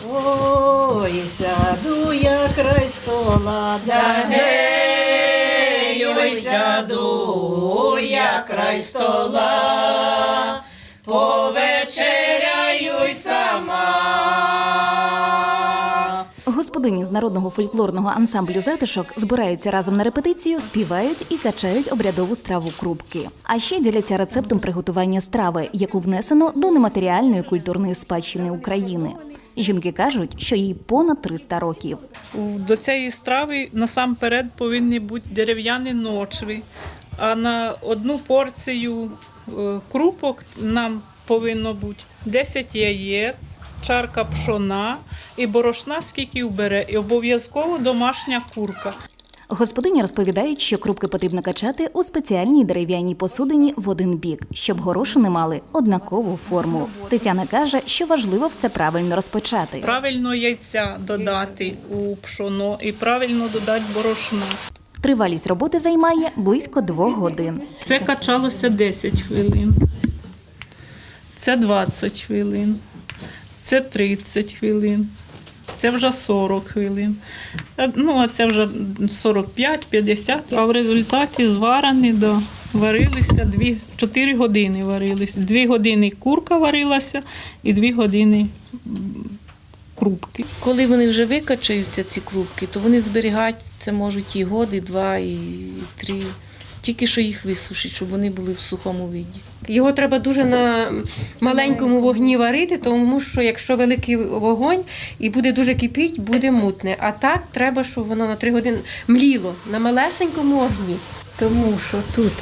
Ой, сяду я край стола, да гей, ой, сяду я край стола, Господині з народного фольклорного ансамблю затишок збираються разом на репетицію, співають і качають обрядову страву крупки. А ще діляться рецептом приготування страви, яку внесено до нематеріальної культурної спадщини України. Жінки кажуть, що їй понад 300 років. До цієї страви насамперед повинні бути дерев'яні ночви, а на одну порцію е, крупок нам повинно бути 10 яєць, чарка пшона і борошна, скільки вбере, і обов'язково домашня курка. Господині розповідають, що крупки потрібно качати у спеціальній дерев'яній посудині в один бік, щоб горошини мали однакову форму. Тетяна каже, що важливо все правильно розпочати. Правильно яйця додати у пшоно і правильно додати борошна. Тривалість роботи займає близько двох годин. Це качалося 10 хвилин. Це 20 хвилин. Це 30 хвилин. Це вже 40 хвилин. Е, Ну, а це вже 45-50. А в результаті зварені до варилися 2, 4 години варилися. 2 години курка варилася і 2 години крупки. Коли вони вже викачаються, ці крупки, то вони зберігати це можуть і год, і два, і три. Тільки що їх висушить, щоб вони були в сухому виді. Його треба дуже на маленькому вогні варити, тому що якщо великий вогонь і буде дуже кипіть, буде мутне. А так треба, щоб воно на три години мліло на малесенькому вогні. Тому що тут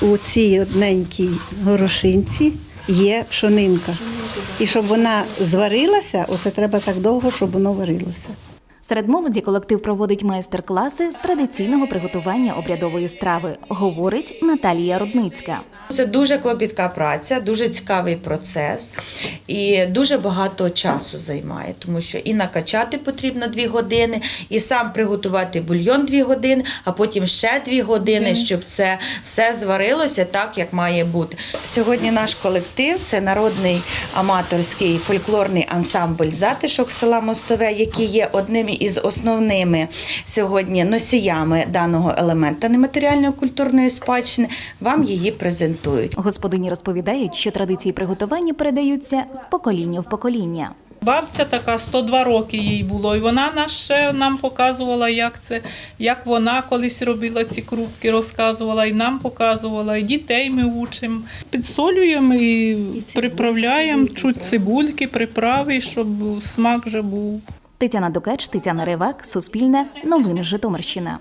у цій одненькій горошинці є пшонинка. І щоб вона зварилася, оце треба так довго, щоб воно варилося. Серед молоді колектив проводить майстер-класи з традиційного приготування обрядової страви, говорить Наталія Рудницька. Це дуже клопітка праця, дуже цікавий процес і дуже багато часу займає, тому що і накачати потрібно 2 години, і сам приготувати бульйон 2 години, а потім ще 2 години, щоб це все зварилося так, як має бути. Сьогодні наш колектив це народний аматорський фольклорний ансамбль затишок села Мостове, який є одним із основними сьогодні носіями даного елемента нематеріальної культурної спадщини. Вам її презентують. Господині розповідають, що традиції приготування передаються з покоління в покоління. Бабця така 102 роки їй було, і вона нас ще нам показувала, як це, як вона колись робила ці крупки, розказувала, і нам показувала, і дітей ми учимо. Підсолюємо і приправляємо чуть цибульки, приправи, щоб смак вже був. Тетяна Дукач, Тетяна Ривак, Суспільне, Новини Житомирщина.